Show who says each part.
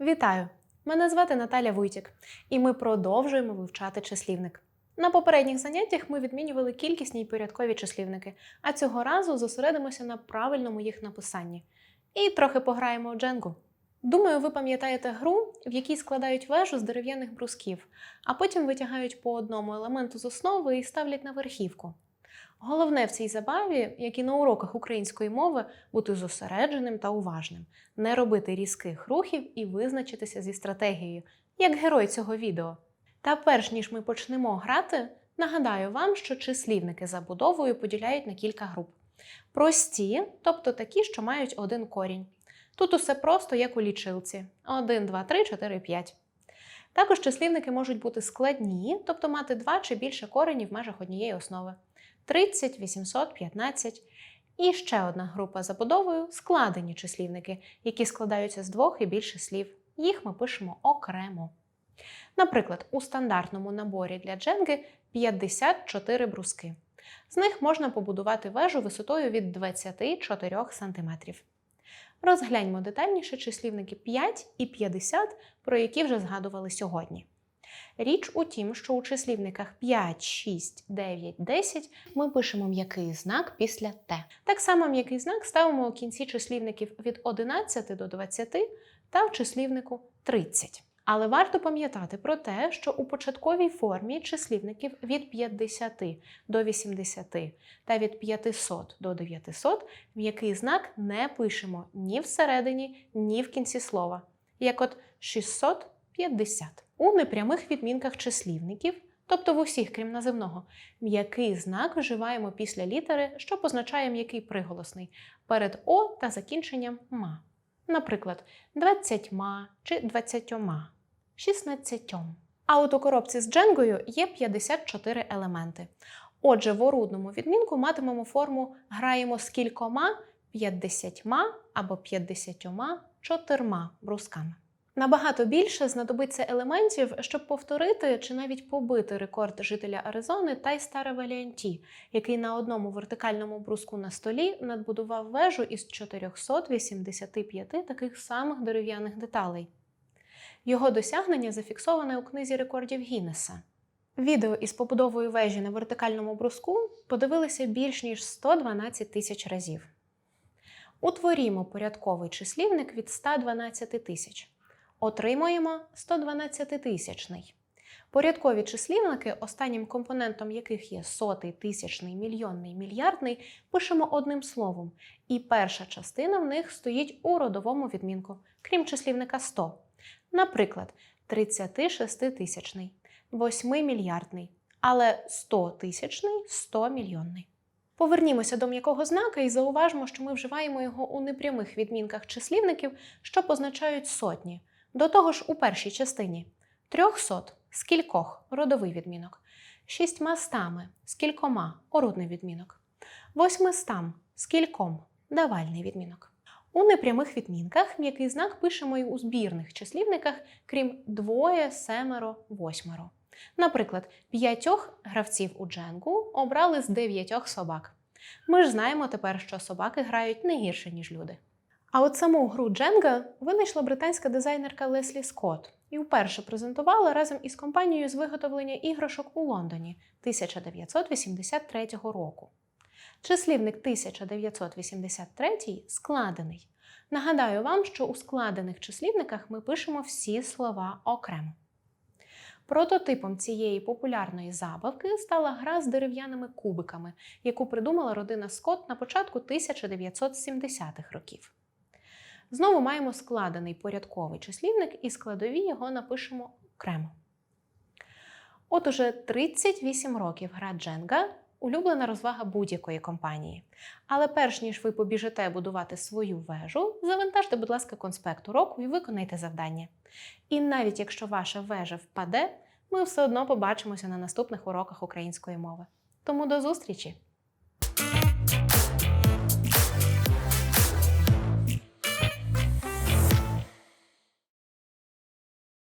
Speaker 1: Вітаю! Мене звати Наталя Вуйтік, і ми продовжуємо вивчати числівник. На попередніх заняттях ми відмінювали кількісні й порядкові числівники, а цього разу зосередимося на правильному їх написанні. І трохи пограємо у дженгу. Думаю, ви пам'ятаєте гру, в якій складають вежу з дерев'яних брусків, а потім витягають по одному елементу з основи і ставлять на верхівку. Головне в цій забаві, як і на уроках української мови, бути зосередженим та уважним, не робити різких рухів і визначитися зі стратегією, як герой цього відео. Та перш ніж ми почнемо грати, нагадаю вам, що числівники за будовою поділяють на кілька груп: прості, тобто такі, що мають один корінь. Тут усе просто як у лічилці: 1, 2, 3, 4, 5. Також числівники можуть бути складні, тобто мати два чи більше коренів в межах однієї основи. 30, 800, 15. І ще одна група забудовою складені числівники, які складаються з двох і більше слів. Їх ми пишемо окремо. Наприклад, у стандартному наборі для дженги 54 бруски. З них можна побудувати вежу висотою від 24 см. Розгляньмо детальніше числівники 5 і 50, про які вже згадували сьогодні. Річ у тім, що у числівниках 5, 6, 9, 10 ми пишемо м'який знак після Т. Так само м'який знак ставимо у кінці числівників від 11 до 20 та в числівнику 30. Але варто пам'ятати про те, що у початковій формі числівників від 50 до 80 та від 500 до 900 м'який знак не пишемо ні всередині, ні в кінці слова, як от 650. У непрямих відмінках числівників, тобто в усіх, крім називного, м'який знак вживаємо після літери, що позначає м'який приголосний перед О та закінченням ма. Наприклад, двадцятьма чи двадцятьома, шістнадцятьом. А от у коробці з дженгою є 54 елементи. Отже, в орудному відмінку матимемо форму граємо з кількома, п'ятдесятьма або п'ятдесятьома чотирма брусками. Набагато більше знадобиться елементів, щоб повторити чи навіть побити рекорд жителя Аризони Тайстара Валіанті, який на одному вертикальному бруску на столі надбудував вежу із 485 таких самих дерев'яних деталей. Його досягнення зафіксоване у книзі рекордів Гіннеса. Відео із побудовою вежі на вертикальному бруску подивилися більш ніж 112 тисяч разів. Утворімо порядковий числівник від 112 тисяч. Отримуємо 112-тисячний. Порядкові числівники, останнім компонентом яких є сотий, тисячний, мільйонний, мільярдний, пишемо одним словом, і перша частина в них стоїть у родовому відмінку, крім числівника 100. Наприклад, 36-тисячний, 8-мільярдний, але 100-тисячний, 100-мільйонний. Повернімося до м'якого знака і зауважмо, що ми вживаємо його у непрямих відмінках числівників, що позначають сотні. До того ж, у першій частині трьохсот з кількох родовий відмінок, шістьмастами з кількома орудний відмінок, восьмистам з кільком давальний відмінок. У непрямих відмінках м'який знак пишемо й у збірних числівниках, крім двоє, семеро, восьмеро. Наприклад, п'ятьох гравців у дженгу обрали з дев'ятьох собак. Ми ж знаємо тепер, що собаки грають не гірше, ніж люди. А от саму гру Дженга винайшла британська дизайнерка Леслі Скотт і вперше презентувала разом із компанією з виготовлення іграшок у Лондоні 1983 року. Числівник 1983 складений. Нагадаю вам, що у складених числівниках ми пишемо всі слова окремо. Прототипом цієї популярної забавки стала гра з дерев'яними кубиками, яку придумала родина Скотт на початку 1970-х років. Знову маємо складений порядковий числівник, і складові його напишемо окремо. От уже 38 років гра Дженга улюблена розвага будь-якої компанії. Але перш ніж ви побіжите будувати свою вежу, завантажте, будь ласка, конспект уроку і виконайте завдання. І навіть якщо ваша вежа впаде, ми все одно побачимося на наступних уроках української мови. Тому до зустрічі!